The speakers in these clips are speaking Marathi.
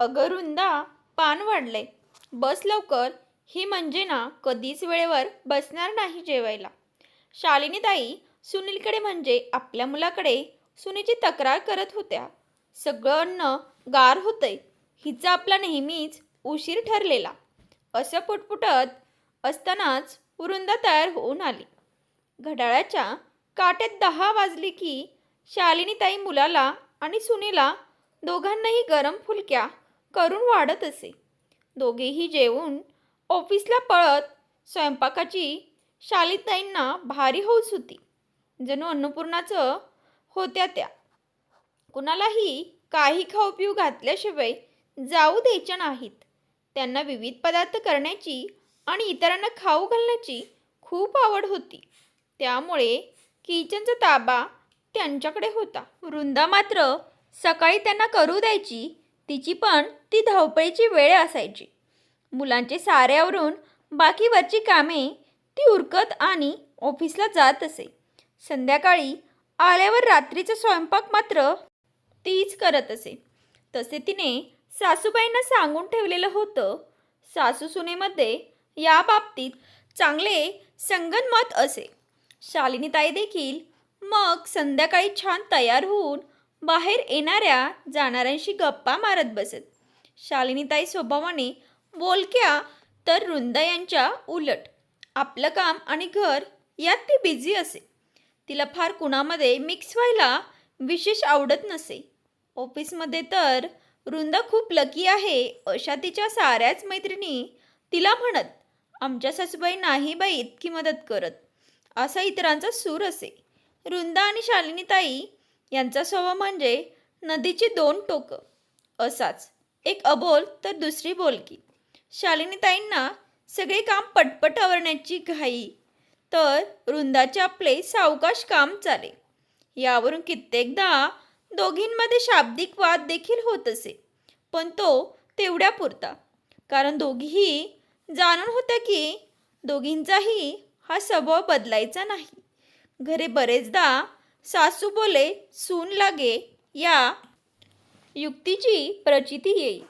अगं रुंदा पान वाढलंय बस लवकर ही म्हणजे ना कधीच वेळेवर बसणार नाही जेवायला. शालिनी ताई सुनीलकडे म्हणजे आपल्या मुलाकडे सुनीची तक्रार करत होत्या. सगळं अन्न गार होतंय हिचा आपला नेहमीच उशीर ठरलेला. असं पुटपुटत असतानाच वृंदा तयार होऊन आली. घड्याळाच्या काट्यात दहा वाजली की शालिनीताई मुलाला आणि सुनीला दोघांनाही गरम फुलक्या करून वाढत असे. दोघेही जेवून ऑफिसला पळत स्वयंपाकाची शालिताईंना भारी हौस होती. जणू अन्नपूर्णाचं होत्या त्या. कुणालाही काही खाऊ पिऊ घातल्याशिवाय जाऊ द्यायच्या नाहीत. त्यांना विविध पदार्थ करण्याची आणि इतरांना खाऊ घालण्याची खूप आवड होती. त्यामुळे किचनचा ताबा त्यांच्याकडे होता. वृंदा मात्र सकाळी त्यांना करू द्यायची तिची पण ती धावपळीची वेळ असायची. मुलांचे साऱ्यावरून बाकीवरची कामे ती उरकत आणि ऑफिसला जात असे. संध्याकाळी आल्यावर रात्रीचा स्वयंपाक मात्र तीच करत असे. तसे तिने सासूबाईंना सांगून ठेवलेलं होतं सासू सुनेमध्ये या बाबतीत चांगले संगनमत असे. शालिनीताई देखील मग संध्याकाळी छान तयार होऊन बाहेर येणाऱ्या जाणाऱ्यांशी गप्पा मारत बसत. शालिनीताई स्वभावाने बोलक्या तर रुंद यांच्या उलट. आपलं काम आणि घर यात ती बिझी असे. तिला फार कुणामध्ये मिक्स व्हायला विशेष आवडत नसे. ऑफिसमध्ये तर वृंदा खूप लकी आहे अशा तिच्या साऱ्याच मैत्रिणी तिला म्हणत आमच्या सासूबाई नाही बाई इतकी मदत करत. असा इतरांचा सूर असे. वृंदा आणि शालिनीताई यांचा स्वभाव म्हणजे नदीची दोन टोकं. असाच. एक अबोल तर दुसरी बोलकी. शालिनीताईंना सगळे काम पटपट आवरण्याची घाई. तर वृंदाचे आपले सावकाश काम चाले. यावरून कित्येकदा दोघींमध्ये शाब्दिक वाद देखील होत असे. पण तो तेवढ्या पुरता. कारण दोघीही जाणून होत्या की दोघींचाही हा स्वभाव बदलायचा नाही. घरी बरेचदा सासू बोले सून लागे या. युक्तीची प्रचिती येई.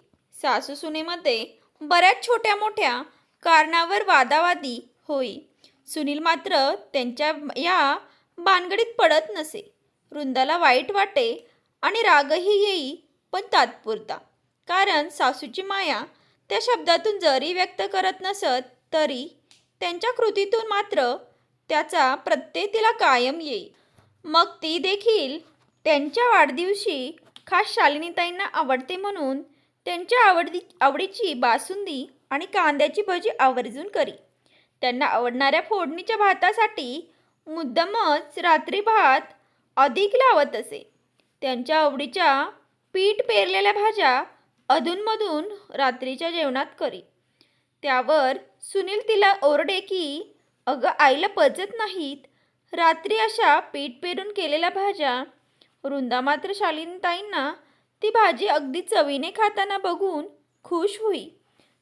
सासू सुनेमध्ये बऱ्याच छोट्या मोठ्या कारणावर वादावादी होई. सुनील मात्र त्यांच्या या भानगडीत पडत नसे. वृंदाला वाईट वाटे आणि रागही येई पण तात्पुरता. कारण सासूची माया त्या शब्दातून जरी व्यक्त करत नसत तरी त्यांच्या कृतीतून मात्र त्याचा प्रत्यय तिला कायम येई. मग ती देखील त्यांच्या वाढदिवशी खास शालिनीताईंना आवडते म्हणून त्यांच्या आवडी आवडीची बासुंदी आणि कांद्याची भजी आवर्जून करी. त्यांना आवडणाऱ्या फोडणीच्या भातासाठी मुद्दामच रात्री भात अधिक लावत असे. त्यांच्या आवडीच्या पीठ पेरलेल्या भाज्या अधूनमधून रात्रीच्या जेवणात करी. त्यावर सुनील तिला ओरडे की अगं आईला पचत नाहीत. रात्री अशा पीठ पेरून केलेल्या भाज्या वृंदा मात्र शालिनीताईंना ती भाजी अगदी चवीने खाताना बघून खुश होई.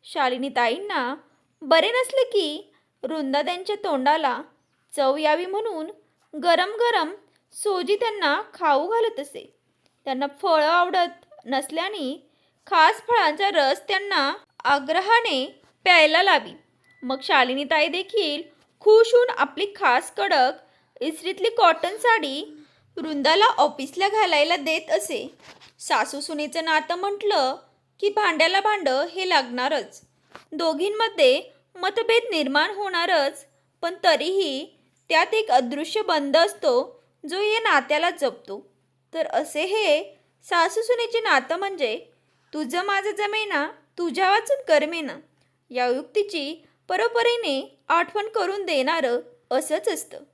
शालिनीताईंना बरे नसले की वृंदा त्यांच्या तोंडाला चव यावी म्हणून गरम गरम सोजी त्यांना खाऊ घालत असे. त्यांना फळं आवडत नसल्याने खास फळांचा रस त्यांना आग्रहाने प्यायला लावी. मग शालिनीताई देखील खुश होऊन आपली खास कडक इस्त्रीतली कॉटन साडी वृंदाला ऑफिसला घालायला देत असे. सासू सुनेचं नातं म्हटलं की भांड्याला भांडं हे लागणारच. दोघींमध्ये मतभेद निर्माण होणारच पण तरीही त्यात एक अदृश्य बंध असतो जो या नात्याला जपतो. तर असे हे सासू सुनेचे नातं म्हणजे तुझं माझं जमेना तुझ्या वाचून करमेना या युक्तीची परोपरीने आठवण करून देणारं असंच असतं.